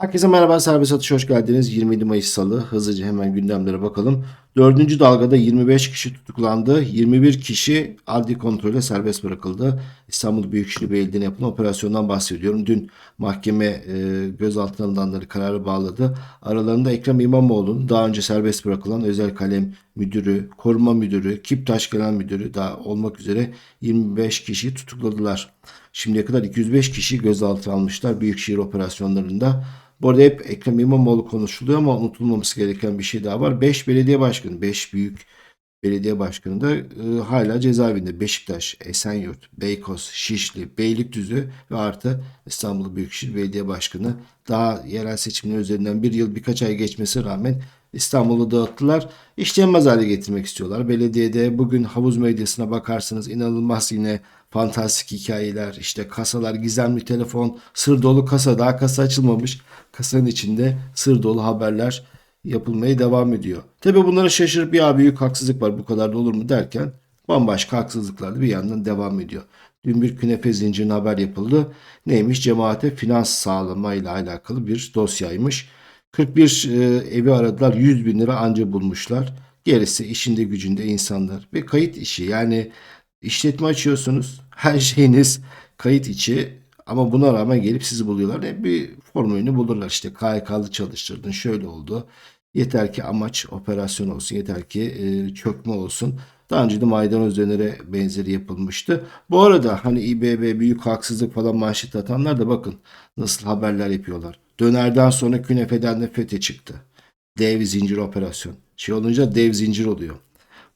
Herkese merhaba, Serbest Atış hoş geldiniz. 27 Mayıs Salı. Hızlıca hemen gündemlere bakalım. Dördüncü dalgada 25 kişi tutuklandı. 21 kişi adli kontrole serbest bırakıldı. İstanbul Büyükşehir Belediye'ne yapılan operasyondan bahsediyorum. Dün mahkeme e, gözaltına alınanları kararı bağladı. Aralarında Ekrem İmamoğlu'nun daha önce serbest bırakılan özel kalem müdürü, koruma müdürü, Kiptaş Genel Müdürü daha olmak üzere 25 kişi tutukladılar. Şimdiye kadar 205 kişi gözaltına almışlar Büyükşehir operasyonlarında. Bu arada hep Ekrem İmamoğlu konuşuluyor ama unutulmaması gereken bir şey daha var. 5 belediye başkanı, 5 büyük belediye başkanı da e, hala cezaevinde. Beşiktaş, Esenyurt, Beykoz, Şişli, Beylikdüzü ve artı İstanbul Büyükşehir Belediye Başkanı. Daha yerel seçimler üzerinden bir yıl birkaç ay geçmesi rağmen İstanbul'u dağıttılar. İşlenmez hale getirmek istiyorlar. Belediyede bugün havuz medyasına bakarsanız inanılmaz yine fantastik hikayeler, işte kasalar, gizemli telefon, sır dolu kasa, daha kasa açılmamış. Kasanın içinde sır dolu haberler yapılmaya devam ediyor. Tabi bunlara şaşırıp ya büyük haksızlık var bu kadar da olur mu derken bambaşka haksızlıklar da bir yandan devam ediyor. Dün bir künefe zincirine haber yapıldı. Neymiş? Cemaate finans sağlamayla alakalı bir dosyaymış. 41 e, evi aradılar 100 bin lira anca bulmuşlar. Gerisi işinde gücünde insanlar ve kayıt işi yani işletme açıyorsunuz her şeyiniz kayıt içi ama buna rağmen gelip sizi buluyorlar. Hep bir formülünü bulurlar işte KYK'lı çalıştırdın şöyle oldu. Yeter ki amaç operasyon olsun yeter ki e, çökme olsun. Daha önce de maydanoz dönere benzeri yapılmıştı. Bu arada hani İBB büyük haksızlık falan manşet atanlar da bakın nasıl haberler yapıyorlar. Dönerden sonra künefeden de FETÖ çıktı. Dev zincir operasyon. Şey olunca dev zincir oluyor.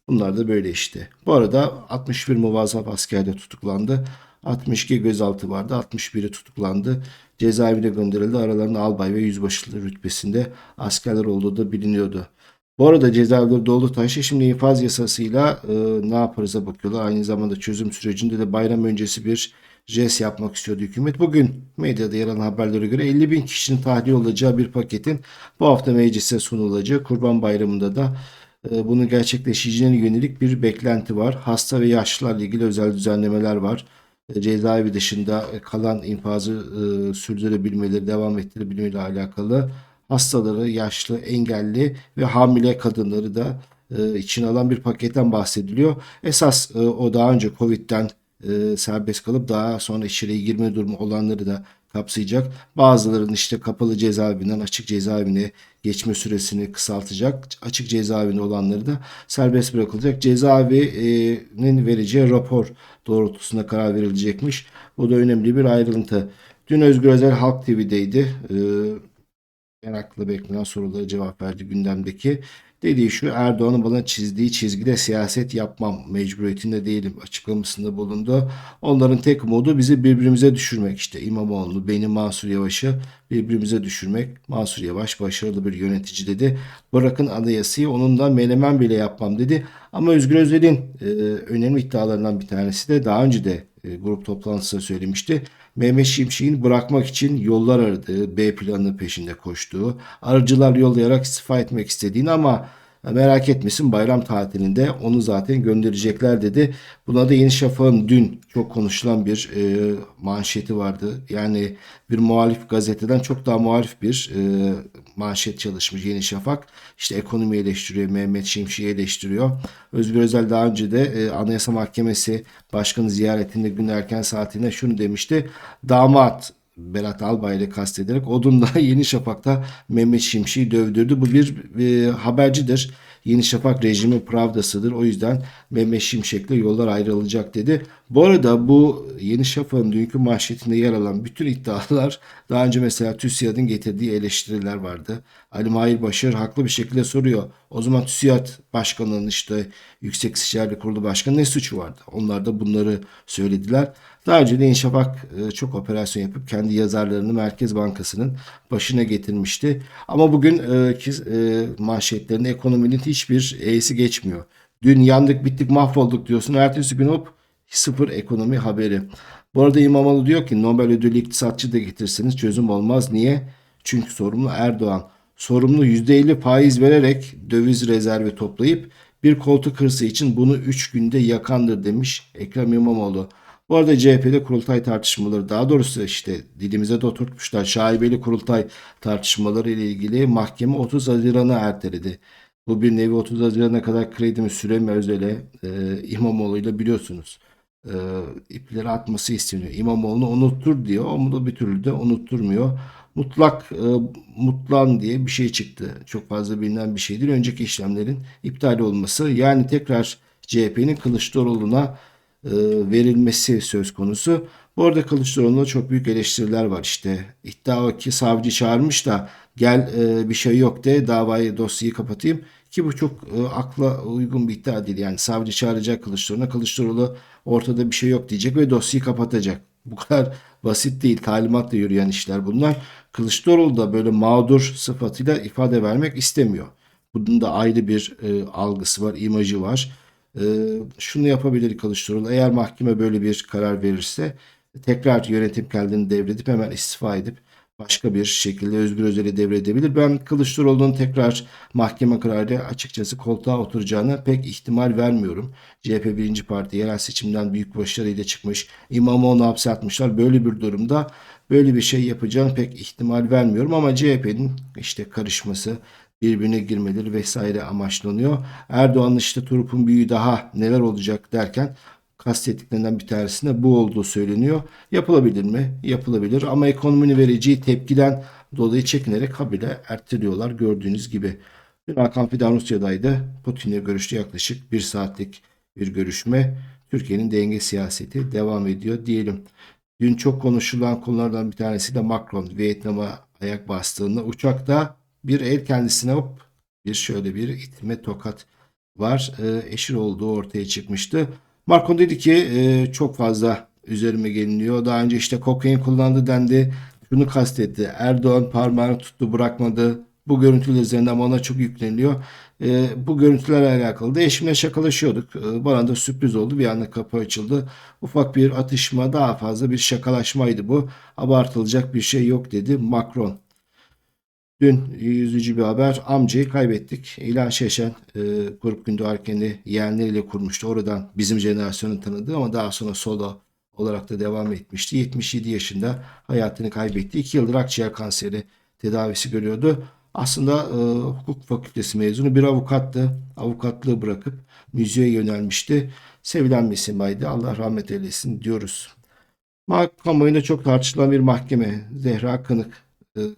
Bunlar da böyle işte. Bu arada 61 muvazzaf asker de tutuklandı. 62 gözaltı vardı. 61'i tutuklandı. Cezaevine gönderildi. Aralarında albay ve yüzbaşılı rütbesinde askerler olduğu da biliniyordu. Bu arada cezaevleri dolu taşı şimdi infaz yasasıyla e, ne yaparız'a bakıyorlar. Aynı zamanda çözüm sürecinde de bayram öncesi bir jest yapmak istiyordu hükümet. Bugün medyada yer alan haberlere göre 50 bin kişinin tahliye olacağı bir paketin bu hafta meclise sunulacağı. Kurban Bayramı'nda da e, bunun gerçekleşeceğine yönelik bir beklenti var. Hasta ve yaşlılarla ilgili özel düzenlemeler var. E, cezaevi dışında kalan infazı e, sürdürebilmeleri, devam ettirebilmeleri alakalı hastaları, yaşlı, engelli ve hamile kadınları da e, içine alan bir paketten bahsediliyor. Esas e, o daha önce Covid'den e, serbest kalıp daha sonra içeriye girme durumu olanları da kapsayacak. Bazılarının işte kapalı cezaevinden açık cezaevine geçme süresini kısaltacak. Açık cezaevinde olanları da serbest bırakılacak. Cezaevinin vereceği rapor doğrultusunda karar verilecekmiş. Bu da önemli bir ayrıntı. Dün Özgür Özel Halk TV'deydi. Ee, meraklı beklenen sorulara cevap verdi gündemdeki. Dediği şu Erdoğan'ın bana çizdiği çizgide siyaset yapmam mecburiyetinde değilim açıklamasında bulundu. Onların tek modu bizi birbirimize düşürmek işte İmamoğlu, benim Mansur Yavaş'ı birbirimize düşürmek. Mansur Yavaş başarılı bir yönetici dedi. Bırakın anayasayı onunla menemen bile yapmam dedi. Ama Özgür Özel'in e, önemli iddialarından bir tanesi de daha önce de e, grup toplantısında söylemişti. Mehmet Şimşek'in bırakmak için yollar aradığı, B planı peşinde koştuğu, arıcılar yollayarak istifa etmek istediğini ama merak etmesin bayram tatilinde onu zaten gönderecekler dedi. Buna da Yeni Şafak'ın dün çok konuşulan bir e, manşeti vardı. Yani bir muhalif gazeteden çok daha muhalif bir e, manşet çalışmış Yeni Şafak. İşte ekonomi eleştiriyor, Mehmet Şimşek'i eleştiriyor. Özgür Özel daha önce de e, Anayasa Mahkemesi Başkanı ziyaretinde gün erken saatinde şunu demişti. Damat Berat Albay ile kastederek Odun'da Yeni Şafak'ta Mehmet Şimşek'i dövdürdü. Bu bir e, habercidir. Yeni Şafak rejimi pravdasıdır. O yüzden Mehmet Şimşek'le yollar ayrılacak dedi. Bu arada bu Yeni Şafak'ın dünkü manşetinde yer alan bütün iddialar daha önce mesela TÜSİAD'ın getirdiği eleştiriler vardı. Ali Mahir Başar haklı bir şekilde soruyor. O zaman TÜSİAD Başkanı'nın işte Yüksek İstişare Kurulu Başkanı ne suçu vardı? Onlar da bunları söylediler. Daha önce de Yeni Şafak e, çok operasyon yapıp kendi yazarlarını Merkez Bankası'nın başına getirmişti. Ama bugün e, e, manşetlerinde ekonominin hiçbir E'si geçmiyor. Dün yandık bittik mahvolduk diyorsun. Ertesi gün hop sıfır ekonomi haberi. Bu arada İmamoğlu diyor ki Nobel ödülü iktisatçı da getirseniz çözüm olmaz. Niye? Çünkü sorumlu Erdoğan. Sorumlu %50 faiz vererek döviz rezervi toplayıp bir koltuk hırsı için bunu 3 günde yakandır demiş Ekrem İmamoğlu. Bu arada CHP'de kurultay tartışmaları daha doğrusu işte dilimize de oturtmuşlar. Şaibeli kurultay tartışmaları ile ilgili mahkeme 30 Haziran'a erteledi. Bu bir nevi 30 Haziran'a kadar kredimi süremi özele e, İmamoğlu'yla biliyorsunuz. E, ipleri atması isteniyor. İmamoğlu'nu unuttur diyor ama da bir türlü de unutturmuyor. Mutlak e, mutlan diye bir şey çıktı. Çok fazla bilinen bir şey değil. Önceki işlemlerin iptal olması yani tekrar CHP'nin Kılıçdaroğlu'na e, verilmesi söz konusu. Bu arada Kılıçdaroğlu'na çok büyük eleştiriler var işte. İddia o ki savcı çağırmış da gel e, bir şey yok de davayı dosyayı kapatayım. Ki bu çok e, akla uygun bir iddia değil. Yani savcı çağıracak Kılıçdaroğlu'na. Kılıçdaroğlu ortada bir şey yok diyecek ve dosyayı kapatacak. Bu kadar basit değil. Talimatla yürüyen işler bunlar. Kılıçdaroğlu da böyle mağdur sıfatıyla ifade vermek istemiyor. Bunun da ayrı bir e, algısı var, imajı var. E, şunu yapabilir Kılıçdaroğlu. Eğer mahkeme böyle bir karar verirse tekrar yönetim kendini devredip hemen istifa edip başka bir şekilde Özgür Özel'i devredebilir. Ben Kılıçdaroğlu'nun tekrar mahkeme kararıyla açıkçası koltuğa oturacağına pek ihtimal vermiyorum. CHP birinci parti yerel seçimden büyük başarıyla çıkmış. İmamoğlu'nu hapse atmışlar. Böyle bir durumda böyle bir şey yapacağını pek ihtimal vermiyorum ama CHP'nin işte karışması, birbirine girmeleri vesaire amaçlanıyor. Erdoğan'ın işte Turup'un büyüğü daha neler olacak derken kastettiklerinden bir tanesinde bu olduğu söyleniyor. Yapılabilir mi? Yapılabilir ama ekonominin vereceği tepkiden dolayı çekinerek habire erteliyorlar gördüğünüz gibi. Dün Hakan Fidan Rusya'daydı. Putin'le görüştü yaklaşık bir saatlik bir görüşme. Türkiye'nin denge siyaseti devam ediyor diyelim. Dün çok konuşulan konulardan bir tanesi de Macron Vietnam'a ayak bastığında uçakta bir el kendisine hop bir şöyle bir itme tokat var. E, eşir olduğu ortaya çıkmıştı. Marco dedi ki e, çok fazla üzerime geliniyor. Daha önce işte kokain kullandı dendi. Şunu kastetti. Erdoğan parmağını tuttu bırakmadı. Bu görüntüler üzerinden bana çok yükleniyor. E, bu görüntülerle alakalı da eşimle şakalaşıyorduk. E, bana da sürpriz oldu. Bir anda kapı açıldı. Ufak bir atışma daha fazla bir şakalaşmaydı bu. Abartılacak bir şey yok dedi Macron. Dün yüzücü bir haber. Amcayı kaybettik. İlhan Şeşen e, Grup Gündoğu Erken'i yeğenleriyle kurmuştu. Oradan bizim jenerasyonun tanıdığı ama daha sonra solo olarak da devam etmişti. 77 yaşında hayatını kaybetti. 2 yıldır akciğer kanseri tedavisi görüyordu. Aslında e, hukuk fakültesi mezunu bir avukattı. Avukatlığı bırakıp müziğe yönelmişti. Sevilen bir simaydı. Allah rahmet eylesin diyoruz. Kamuoyunda çok tartışılan bir mahkeme. Zehra Kınık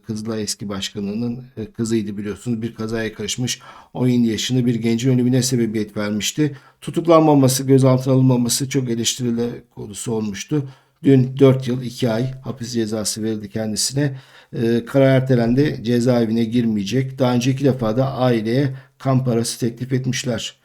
Kızılay eski başkanının e, kızıydı biliyorsunuz. Bir kazaya karışmış 17 yaşında bir gencin ölümüne sebebiyet vermişti. Tutuklanmaması, gözaltına alınmaması çok eleştirile konusu olmuştu. Dün 4 yıl 2 ay hapis cezası verildi kendisine. Ee, karar ertelendi. Cezaevine girmeyecek. Daha önce iki defa da aileye kan parası teklif etmişler.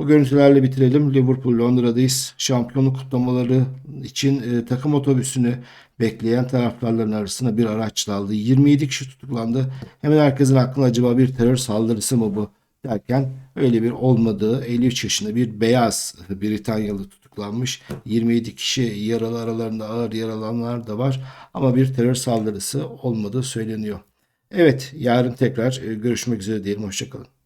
Bu görüntülerle bitirelim. Liverpool Londra'dayız. Şampiyonluk kutlamaları için e, takım otobüsünü bekleyen taraftarların arasına bir araç daldı. 27 kişi tutuklandı. Hemen herkesin aklına acaba bir terör saldırısı mı bu derken öyle bir olmadığı 53 yaşında bir beyaz Britanyalı tutuklanmış. 27 kişi yaralı aralarında ağır yaralananlar da var ama bir terör saldırısı olmadığı söyleniyor. Evet yarın tekrar e, görüşmek üzere diyelim. Hoşçakalın.